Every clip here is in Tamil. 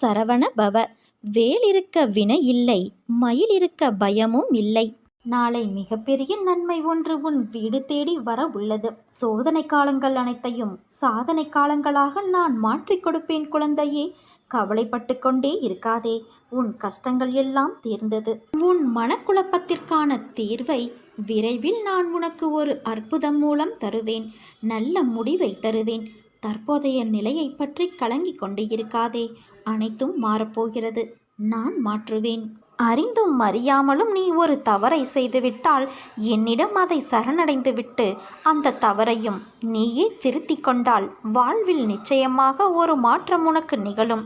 சரவண பவ. வேல் இருக்க வினை இல்லை மயில் இருக்க பயமும் இல்லை. நாளை மிகப்பெரிய நன்மை ஒன்று உன் வீடு தேடி வர உள்ளது. சோதனை காலங்கள் அனைத்தையும் சாதனை காலங்களாக நான் மாற்றிக் கொடுப்பேன் குழந்தையே. கவலைப்பட்டு கொண்டே இருக்காதே உன் கஷ்டங்கள் எல்லாம் தீர்ந்தது. உன் மனக்குழப்பத்திற்கான தீர்வை விரைவில் நான் உனக்கு ஒரு அற்புதம் மூலம் தருவேன் நல்ல முடிவை தருவேன். தற்போதைய நிலையை பற்றி கலங்கிக் கொண்டு இருக்காதே அனைத்தும் மாறப்போகிறது. நான் மாற்றுவேன். அறிந்தும் அறியாமலும் நீ ஒரு தவறை செய்துவிட்டால் என்னிடம் அதை சரணடைந்துவிட்டு அந்த தவறையும் நீயே திருத்திக் கொண்டால் வாழ்வில் நிச்சயமாக ஒரு மாற்றம் உனக்கு நிகழும்.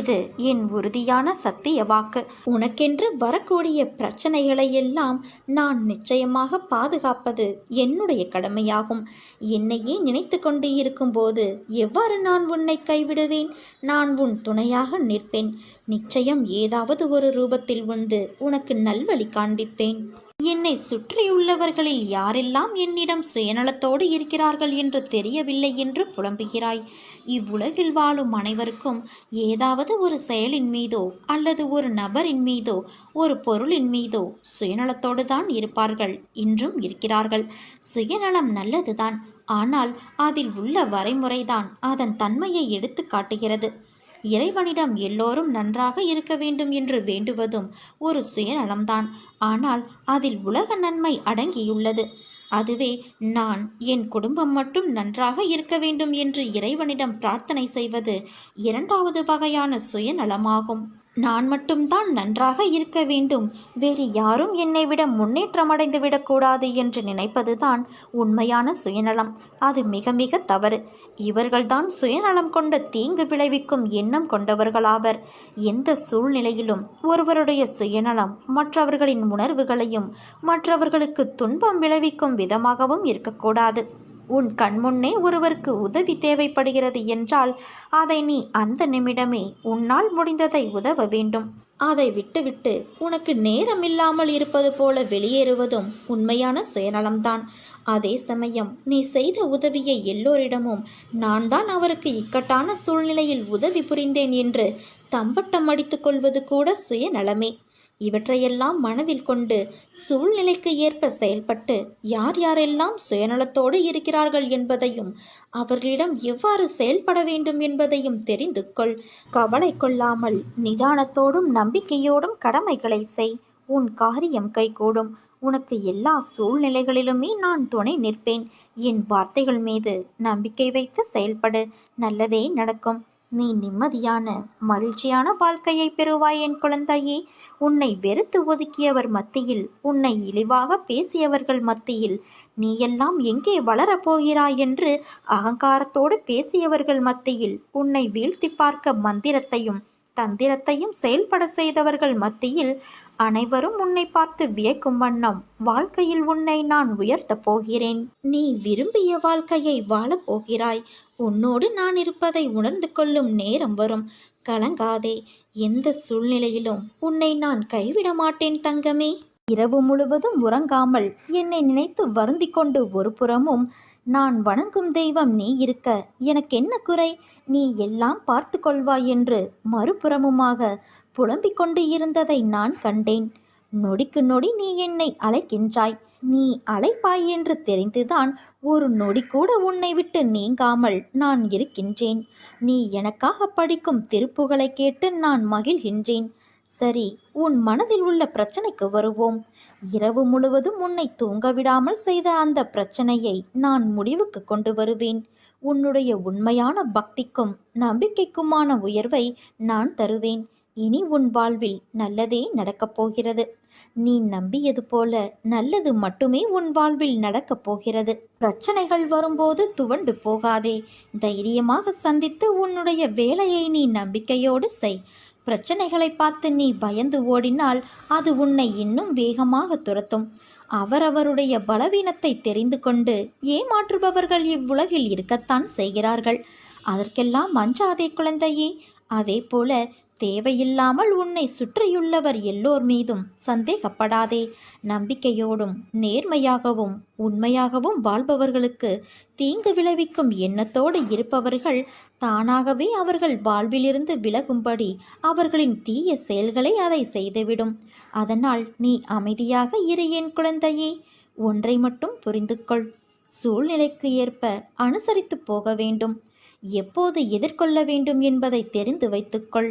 இது என் உறுதியான சத்திய வாக்கு. உனக்கென்று வரக்கூடிய பிரச்சனைகளை எல்லாம் நான் நிச்சயமாக பாதுகாப்பது என்னுடைய கடமையாகும். என்னையே நினைத்து கொண்டு இருக்கும்போது எவ்வாறு நான் உன்னை கைவிடுவேன்? நான் உன் துணையாக நிற்பேன். நிச்சயம் ஏதாவது ஒரு ரூபத்தில் வந்து உனக்கு நல்வழி காண்பிப்பேன். என்னை சுற்றியுள்ளவர்களில் யாரெல்லாம் என்னிடம் சுயநலத்தோடு இருக்கிறார்கள் என்று தெரியவில்லை என்று புலம்புகிறாய். இவ்வுலகில் வாழும் அனைவருக்கும் ஏதாவது ஒரு செயலின் மீதோ அல்லது ஒரு நபரின் மீதோ ஒரு பொருளின் மீதோ சுயநலத்தோடு தான் இருப்பார்கள். இன்றும் இருக்கிறார்கள். சுயநலம் நல்லதுதான். ஆனால் அதில் உள்ள வரைமுறைதான் அதன் தன்மையை எடுத்து காட்டுகிறது. இறைவனிடம் எல்லோரும் நன்றாக இருக்க வேண்டும் என்று வேண்டுவதும் ஒரு சுயநலம்தான். ஆனால் அதில் உலக நன்மை அடங்கியுள்ளது. அதுவே நான் என் குடும்பம் மட்டும் நன்றாக இருக்க வேண்டும் என்று இறைவனிடம் பிரார்த்தனை செய்வது இரண்டாவது வகையான சுயநலமாகும். நான் மட்டும்தான் நன்றாக இருக்க வேண்டும். வேறு யாரும் என்னை விட முன்னேற்றமடைந்து விடக்கூடாது என்று நினைப்பதுதான் உண்மையான சுயநலம். அது மிக மிக தவறு. இவர்கள்தான் சுயநலம் கொண்ட தீங்கு விளைவிக்கும் எண்ணம் கொண்டவர்களாவர். எந்த சூழ்நிலையிலும் ஒருவருடைய சுயநலம் மற்றவர்களின் உணர்வுகளையும் மற்றவர்களுக்கு துன்பம் விளைவிக்கும் விதமாகவும் இருக்கக்கூடாது. உன் கண்முன்னே ஒருவருக்கு உதவி தேவைப்படுகிறது என்றால் அதை நீ அந்த நிமிடமே உன்னால் முடிந்ததை உதவ வேண்டும். அதை விட்டுவிட்டு உனக்கு நேரமில்லாமல் இருப்பது போல வெளியேறுவதும் உண்மையான சுயநலம்தான். அதே சமயம் நீ செய்த உதவியை எல்லோரிடமும் நான் தான் அவருக்கு இக்கட்டான சூழ்நிலையில் உதவி புரிந்தேன் என்று தம்பட்டம் அடித்துக்கொள்வது கூட சுயநலமே. இவற்றையெல்லாம் மனதில் கொண்டு சூழ்நிலைக்கு ஏற்ப செயல்பட்டு யார் யாரெல்லாம் சுயநலத்தோடு இருக்கிறார்கள் என்பதையும் அவர்களிடம் எவ்வாறு செயல்பட வேண்டும் என்பதையும் தெரிந்து கொள். கவலை கொள்ளாமல் நிதானத்தோடும் நம்பிக்கையோடும் கடமைகளை செய். உன் காரியம் கைகூடும். உனக்கு எல்லா சூழ்நிலைகளிலுமே நான் துணை நிற்பேன். என் வார்த்தைகள் மீது நம்பிக்கை வைத்து செயல்படு. நல்லதே நடக்கும். நீ நிம்மதியான மகிழ்ச்சியான வாழ்க்கையை பெறுவாய் என் குழந்தையே. உன்னை வெறுத்து ஒதுக்கியவர் மத்தியில் உன்னை இழிவாக பேசியவர்கள் மத்தியில் நீ எல்லாம் எங்கே வளரப் போகிறாய் என்று அகங்காரத்தோடு பேசியவர்கள் மத்தியில் உன்னை வீழ்த்தி பார்க்க மந்திரத்தையும் தந்திரத்தையும் செயல்பட செய்தவர்கள் மத்தியில் அனைவரும் உன்னை பார்த்து வியக்கும் வண்ணம் வாழ்க்கையில் உன்னை நான் உயர்த்தப் போகிறேன். நீ விரும்பிய வாழ்க்கையை வாழப் போகிறாய். உன்னோடு நான் இருப்பதை உணர்ந்து கொள்ளும் நேரம் வரும். கலங்காதே. எந்த சூழ்நிலையிலும் உன்னை நான் கைவிட மாட்டேன் தங்கமே. இரவு முழுவதும் உறங்காமல் என்னை நினைத்து வருந்திக் கொண்டு ஒரு புறமும் நான் வணங்கும் தெய்வம் நீ இருக்க எனக்கு என்ன குறை? நீ எல்லாம் பார்த்து கொள்வாய் என்று மறுபுறமுமாக புலம்பிக் கொண்டு இருந்ததை நான் கண்டேன். நொடிக்கு நொடி நீ என்னை அழைக்கின்றாய். நீ அழைப்பாய் என்று தெரிந்துதான் ஒரு நொடி கூட உன்னை விட்டு நீங்காமல் நான் இருக்கின்றேன். நீ எனக்காக படிக்கும் திருப்புகளை கேட்டு நான் மகிழ்கின்றேன். சரி உன் மனதில் உள்ள பிரச்சனைக்கு வருவோம். இரவு முழுவதும் உன்னை தூங்க விடாமல் செய்த அந்த பிரச்சனையை நான் முடிவுக்கு கொண்டு வருவேன். உன்னுடைய உண்மையான பக்திக்கும் நம்பிக்கைக்குமான உயர்வை நான் தருவேன். இனி உன் வாழ்வில் நல்லதே நடக்கப் போகிறது. நீ நம்பியது போல நல்லது மட்டுமே உன் வாழ்வில் நடக்கப் போகிறது. பிரச்சனைகள் வரும்போது துவண்டு போகாதே. தைரியமாக சந்தித்து உன்னுடைய வேலையை நீ நம்பிக்கையோடு செய். பிரச்சனைகளை பார்த்து நீ பயந்து ஓடினால் அது உன்னை இன்னும் வேகமாக துரத்தும். அவரவருடைய பலவீனத்தை தெரிந்து கொண்டு ஏமாற்றுபவர்கள் இவ்வுலகில் இருக்கத்தான் செய்கிறார்கள். அதற்கெல்லாம் மஞ்சாதே குழந்தையே. அதே போல தேவையில்லாமல் உன்னை சுற்றியுள்ளவர் எல்லோர் மீதும் சந்தேகப்படாதே. நம்பிக்கையோடும் நேர்மையாகவும் உண்மையாகவும் வாழ்பவர்களுக்கு தீங்கு விளைவிக்கும் எண்ணத்தோடு இருப்பவர்கள் தானாகவே அவர்கள் வாழ்விலிருந்து விலகும்படி அவர்களின் தீய செயல்களை அதை செய்துவிடும். அதனால் நீ அமைதியாக இரு என் குழந்தையே. ஒன்றை மட்டும் புரிந்து கொள் சூழ்நிலைக்கு ஏற்ப அனுசரித்து போக வேண்டும். எப்போது எதிர்கொள்ள வேண்டும் என்பதை தெரிந்து வைத்துக்கொள்.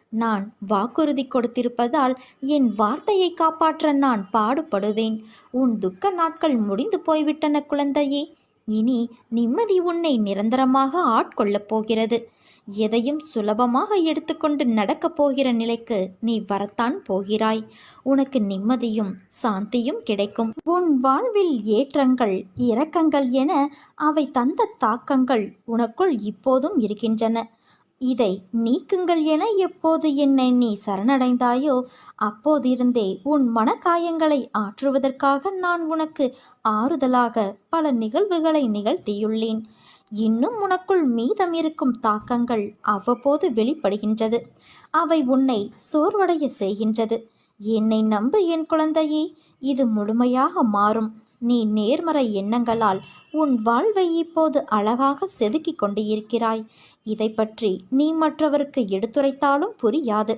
நான் வாக்குறுதி கொடுத்திருப்பதால் என் வார்த்தையை காப்பாற்ற நான் பாடுபடுவேன். உன் துக்க நாட்கள் முடிந்து போய்விட்டன குழந்தையே. இனி நிம்மதி உன்னை நிரந்தரமாக ஆட்கொள்ளப் போகிறது. எதையும் சுலபமாக எடுத்துக்கொண்டு நடக்கப் போகிற நிலைக்கு நீ வரத்தான் போகிறாய். உனக்கு நிம்மதியும் சாந்தியும் கிடைக்கும். உன் வாழ்வில் ஏற்றங்கள் இரக்கங்கள் என அவை தந்த தாக்கங்கள் உனக்குள் இப்போதும் இருக்கின்றன. இதை நீக்குங்கள் என எப்போது என்னை நீ சரணடைந்தாயோ அப்போதிருந்தே உன் மனக்காயங்களை ஆற்றுவதற்காக நான் உனக்கு ஆறுதலாக பல நிகழ்வுகளை நிகழ்த்தியுள்ளேன். இன்னும் உனக்குள் மீதம் இருக்கும் தாக்கங்கள் அவ்வப்போது வெளிப்படுகின்றது. அவை உன்னை சோர்வடைய செய்கின்றது. என்னை நம்பு என் குழந்தையே இது முழுமையாக மாறும். நீ நேர்மறை எண்ணங்களால் உன் வாழ்வை இப்போது அழகாக செதுக்கிக் கொண்டு இருக்கிறாய். இதை பற்றி நீ மற்றவருக்கு எடுத்துரைத்தாலும் புரியாது.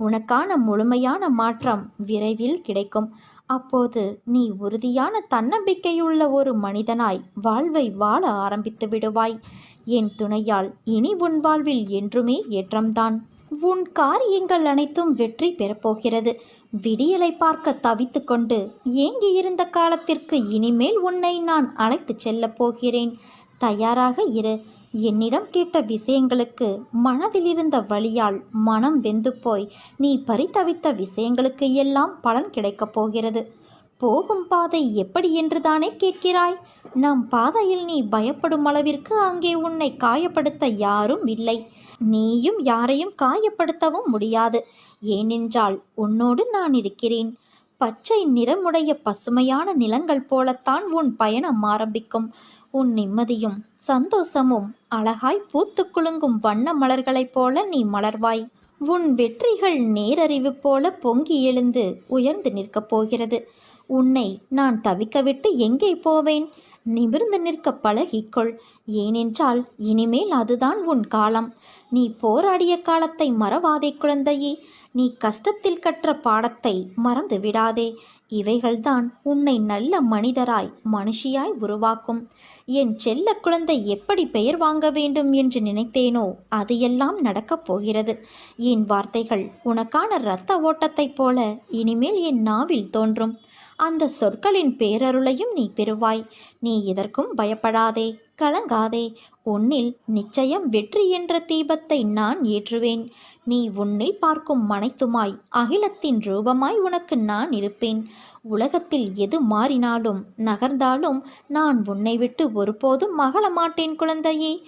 உனக்கான முழுமையான மாற்றம் விரைவில் கிடைக்கும். அப்போது நீ உறுதியான தன்னம்பிக்கையுள்ள ஒரு மனிதனாய் வாழ்வை வாழ ஆரம்பித்து விடுவாய். என் துணையால் இனி உன் வாழ்வில் என்றுமே ஏற்றம்தான். உன் காரியங்கள் அனைத்தும் வெற்றி பெறப்போகிறது விடியலை பார்க்க தவித்து கொண்டு ஏங்கியிருந்த காலத்திற்கு இனிமேல் உன்னை நான் அழைத்துச் செல்லப் போகிறேன். தயாராக இரு. என்னிடம் கேட்ட விஷயங்களுக்கு மனதில் இருந்த வழியால் மனம் வெந்து போய் நீ பரிதவித்த விஷயங்களுக்கு எல்லாம் பலன் கிடைக்கப் போகிறது. போகும் பாதை எப்படி என்று தானே கேட்கிறாய்? நம் பாதையில் நீ பயப்படும் அளவிற்கு அங்கே உன்னை காயப்படுத்த யாரும் இல்லை. நீயும் யாரையும் காயப்படுத்தவும் முடியாது. ஏனென்றால் உன்னோடு நான் இருக்கிறேன். பச்சை நிறமுடைய பசுமையான நிலங்கள் போலத்தான் உன் பயணம் ஆரம்பிக்கும். உன் நிம்மதியும் சந்தோஷமும் அழகாய் பூத்து குலுங்கும் வண்ண மலர்களைப் போல நீ மலர்வாய். உன் வெற்றிகள் நேரறிவு போல பொங்கி எழுந்து உயர்ந்து நிற்கப் போகிறது. உன்னை நான் தவிக்கவிட்டு எங்கே போவேன்? நிமிர்ந்து நிற்க பழகிக்கொள். ஏனென்றால் இனிமேல் அதுதான் உன் காலம். நீ போராடிய காலத்தை மறவாதே குழந்தையே. நீ கஷ்டத்தில் கற்ற பாடத்தை மறந்து விடாதே. இவைகள்தான் உன்னை நல்ல மனிதராய் மனுஷியாய் உருவாக்கும். என் செல்ல குழந்தை எப்படி பெயர் வாங்க வேண்டும் என்று நினைத்தேனோ அது எல்லாம் நடக்கப் போகிறது. என் வார்த்தைகள் உனக்கான இரத்த ஓட்டத்தைப் போல இனிமேல் என் நாவில் தோன்றும். அந்த சொற்களின் பேரருளையும் நீ பெறுவாய். நீ இதற்கும் பயப்படாதே. கலங்காதே. உன்னில் நிச்சயம் வெற்றி என்ற தீபத்தை நான் ஏற்றுவேன். நீ உன்னில் பார்க்கும் மனைத்துமாய் அகிலத்தின் ரூபமாய் உனக்கு நான் இருப்பேன். உலகத்தில் எது மாறினாலும் நகர்ந்தாலும் நான் உன்னை விட்டு ஒருபோதும் மகள மாட்டேன் குழந்தையே.